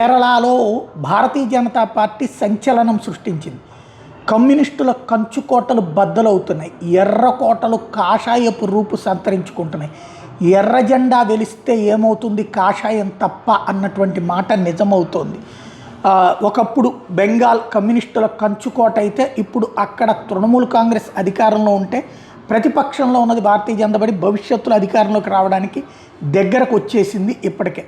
కేరళలో భారతీయ జనతా పార్టీ సంచలనం సృష్టించింది. కమ్యూనిస్టుల కంచుకోటలు బద్దలవుతున్నాయి. ఎర్ర కోటలు కాషాయపు రూపు సంతరించుకుంటున్నాయి. ఎర్ర జెండా వెలిస్తే ఏమవుతుంది? కాషాయం తప్ప అన్నటువంటి మాట నిజమవుతోంది. ఒకప్పుడు బెంగాల్ కమ్యూనిస్టుల కంచుకోట అయితే ఇప్పుడు అక్కడ తృణమూల్ కాంగ్రెస్ అధికారంలో ఉంటే ప్రతిపక్షంలో ఉన్నది భారతీయ జనతా పార్టీ భవిష్యత్తులో అధికారంలోకి రావడానికి దగ్గరకు వచ్చేసింది ఇప్పటికే.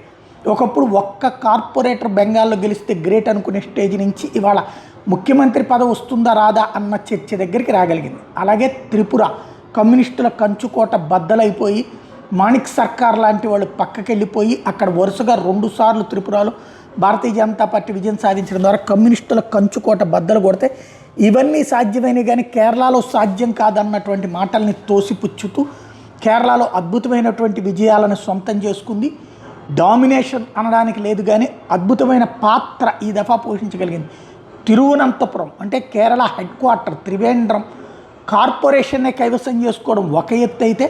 ఒకప్పుడు ఒక్క కార్పొరేటర్ బెంగాల్లో గెలిస్తే గ్రేట్ అనుకునే స్టేజ్ నుంచి ఇవాళ ముఖ్యమంత్రి పదవి వస్తుందా రాదా అన్న చర్చ దగ్గరికి రాగలిగింది. అలాగే త్రిపుర కమ్యూనిస్టుల కంచుకోట బద్దలైపోయి మాణిక్ సర్కార్ లాంటి వాళ్ళు పక్కకి వెళ్ళిపోయి అక్కడ వరుసగా రెండు సార్లు త్రిపురలో భారతీయ జనతా పార్టీ విజయం సాధించడం ద్వారా కమ్యూనిస్టుల కంచుకోట బద్దలు కొడితే ఇవన్నీ సాధ్యమైనవి కానీ కేరళలో సాధ్యం కాదన్నటువంటి మాటల్ని తోసిపుచ్చుతూ కేరళలో అద్భుతమైనటువంటి విజయాలను సొంతం చేసుకుంది. డామినేషన్ అనడానికి లేదు కానీ అద్భుతమైన పాత్ర ఈ దఫా పోషించగలిగింది. తిరువనంతపురం అంటే కేరళ హెడ్ క్వార్టర్ త్రివేంద్రం కార్పొరేషన్నే కైవసం చేసుకోవడం ఒక ఎత్తు అయితే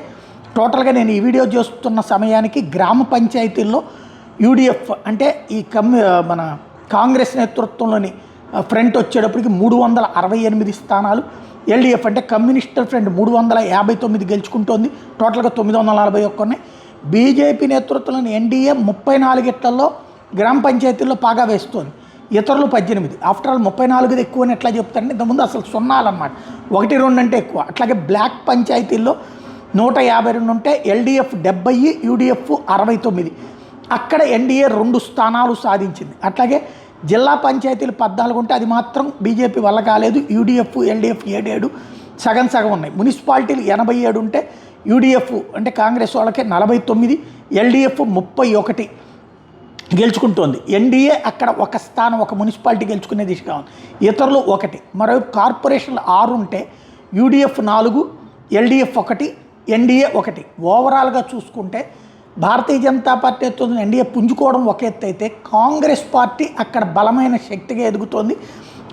టోటల్గా నేను ఈ వీడియో చేస్తున్న సమయానికి గ్రామ పంచాయతీల్లో యూడిఎఫ్ అంటే ఈ కమ్యూ మన కాంగ్రెస్ నేతృత్వంలోని ఫ్రంట్ వచ్చేటప్పటికి మూడు వందల అరవై ఎనిమిది స్థానాలు. ఎల్డిఎఫ్ అంటే కమ్యూనిస్టల్ ఫ్రంట్ మూడు వందల యాభై తొమ్మిది గెలుచుకుంటోంది. టోటల్గా తొమ్మిది వందల నలభై ఒక్క ఉన్నాయి బీజేపీ నేతృత్వంలోని ఎన్డీఏ ముప్పై నాలుగిట్లలో గ్రామ పంచాయతీల్లో పాగా వేస్తోంది. ఇతరులు పద్దెనిమిది. ఆఫ్టర్ ఆల్ ముప్పై నాలుగుది ఎక్కువ అని ఎట్లా చెప్తారంటే ఇంతకుముందు అసలు సున్నాలన్నమాట. ఒకటి రెండు అంటే ఎక్కువ. అట్లాగే బ్లాక్ పంచాయతీల్లో నూట యాభై రెండు ఉంటే ఎల్డీఎఫ్ డెబ్బై యూడిఎఫ్ అరవై తొమ్మిది. అక్కడ ఎన్డీఏ రెండు స్థానాలు సాధించింది. అట్లాగే జిల్లా పంచాయతీలు పద్నాలుగు ఉంటే అది మాత్రం బీజేపీ వల్ల కాలేదు యూడిఎఫ్ ఎల్డీఎఫ్ ఏడేడు సగం సగం ఉన్నాయి. మున్సిపాలిటీలు ఎనభై ఏడు ఉంటే యూడిఎఫ్ అంటే కాంగ్రెస్ వాళ్ళకి నలభై తొమ్మిది ఎల్డీఎఫ్ ముప్పై ఒకటి గెలుచుకుంటోంది. ఎన్డీఏ అక్కడ ఒక స్థానం ఒక మున్సిపాలిటీ గెలుచుకునే దిశగా ఉంది. ఇతరులు ఒకటి. మరోవైపు కార్పొరేషన్లు ఆరు ఉంటే యూడిఎఫ్ నాలుగు ఎల్డీఎఫ్ ఒకటి ఎన్డీఏ ఒకటి. ఓవరాల్గా చూసుకుంటే భారతీయ జనతా పార్టీ ఎత్తున్న ఎన్డీఏ పుంజుకోవడం ఒక ఎత్తు అయితే కాంగ్రెస్ పార్టీ అక్కడ బలమైన శక్తిగా ఎదుగుతోంది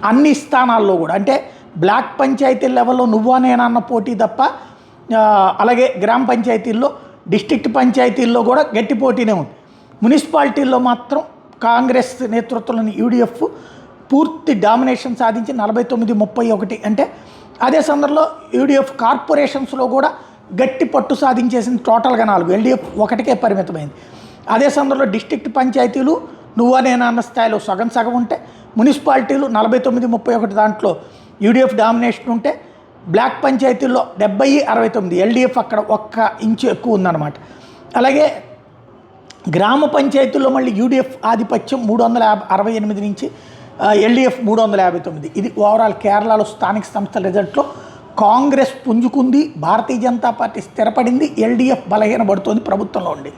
అన్ని స్థానాల్లో కూడా. అంటే బ్లాక్ పంచాయతీ లెవెల్లో నువ్వా నేనన్న పోటీ తప్ప అలాగే గ్రామ పంచాయతీల్లో డిస్ట్రిక్ట్ పంచాయతీల్లో కూడా గట్టి పోటీనే ఉంది. మున్సిపాలిటీల్లో మాత్రం కాంగ్రెస్ నేతృత్వంలోని యూడిఎఫ్ పూర్తి డామినేషన్ సాధించి నలభై తొమ్మిది ముప్పై ఒకటి అంటే అదే సందర్భంలో యూడిఎఫ్ కార్పొరేషన్స్లో కూడా గట్టి పట్టు సాధించేసింది టోటల్గా నాలుగు. ఎల్డిఎఫ్ ఒకటికే పరిమితమైంది. అదే సందర్భంలో డిస్టిక్ట్ పంచాయతీలు నువ్వా నేను అన్న స్థాయిలో సగం సగం ఉంటే మున్సిపాలిటీలు నలభై తొమ్మిది ముప్పై ఒకటి దాంట్లో యూడిఎఫ్ డామినేషన్ ఉంటే బ్లాక్ పంచాయతీల్లో డెబ్బై అరవై తొమ్మిది ఎల్డిఎఫ్ అక్కడ ఒక్క ఇంచు ఎక్కువ ఉందన్నమాట. అలాగే గ్రామ పంచాయతీల్లో మళ్ళీ యూడిఎఫ్ ఆధిపత్యం మూడు వందల యాభై అరవై ఎనిమిది నుంచి ఎల్డిఎఫ్ మూడు వందల యాభై తొమ్మిది. ఇది ఓవరాల్ కేరళలో స్థానిక సంస్థల రిజల్ట్లో కాంగ్రెస్ పుంజుకుంది భారతీయ జనతా పార్టీ స్థిరపడింది ఎల్డిఎఫ్ బలహీనపడుతోంది ప్రభుత్వంలో ఉండి